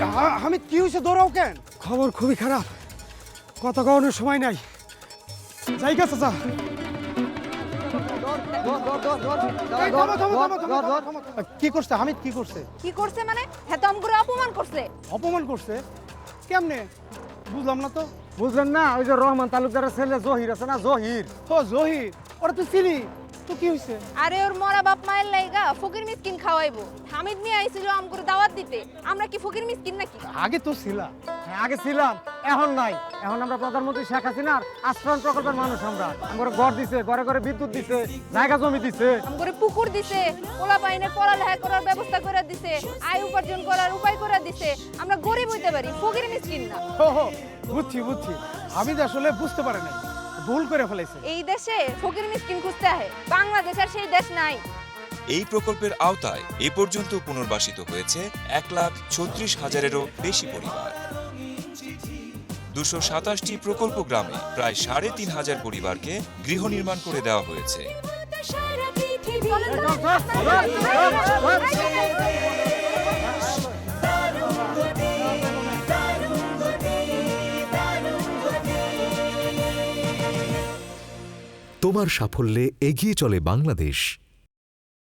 হয়েছে? দৌড়াও কেন? খবর খুবই খারাপ। কথা কওয়ানোর সময় নাই। চাচা থামো, থামো, থামো। কি করছে? হামিদ কি করছে? কি করছে মানে? হ্যাঁ তো আমগুলো অপমান করছে। অপমান করছে? কেমনে? বুঝলাম না তো। বুঝলেন না? ওই যে রহমান তালুকদারের ছেলে জহির আছে না? জহির। ও জহির? ওরা তো চিনি? তো কি হয়েছে আরে ওর মরা বাপ মায়ের লাইগা ফকির মিসকিন খাওয়াইবো। হামিদ মিয়া আইছিল আমগুলো দাওয়াত দিতে। আমরা কি ফকির মিসকিন নাকি? আগে তো ছিলা হ্যাঁ, আগে ছিলাম এখন নাই। এখন আমরা প্রধানমন্ত্রী শেখ হাসিনার আশ্রয়ণ প্রকল্পের মানুষ আমরা। আমার ঘর দিছে ঘরে ঘরে বিদ্যুৎ দিছে জায়গা জমি দিছে। আমগরে পুকুর দিছে পোলা পাইনে পড়ালেখা করার ব্যবস্থা করে দিছে আয় উপার্জন করার উপায় করে দিছে। আমরা গরিব হইতে পারি ফকির মিসকিন না। ও হো, বুঝছি বুঝছি। হামিদ আসলে বুঝতে পারে নাই। ভুল করে ফেলেছে। এই দেশে ফকির মিসকিন খুঁজতে আহে। বাংলাদেশ আর সেই দেশ নাই। এই প্রকল্পের আওতায় এ পর্যন্ত পুনর্বাসিত হয়েছে এক লাখ ছত্রিশ হাজারেরও বেশি পরিবার। দুশো সাতাশটি প্রকল্প গ্রামে প্রায় সাড়ে তিন হাজার পরিবারকে গৃহ নির্মাণ করে দেওয়া হয়েছে। তোমার সাফল্যে এগিয়ে চলে বাংলাদেশ।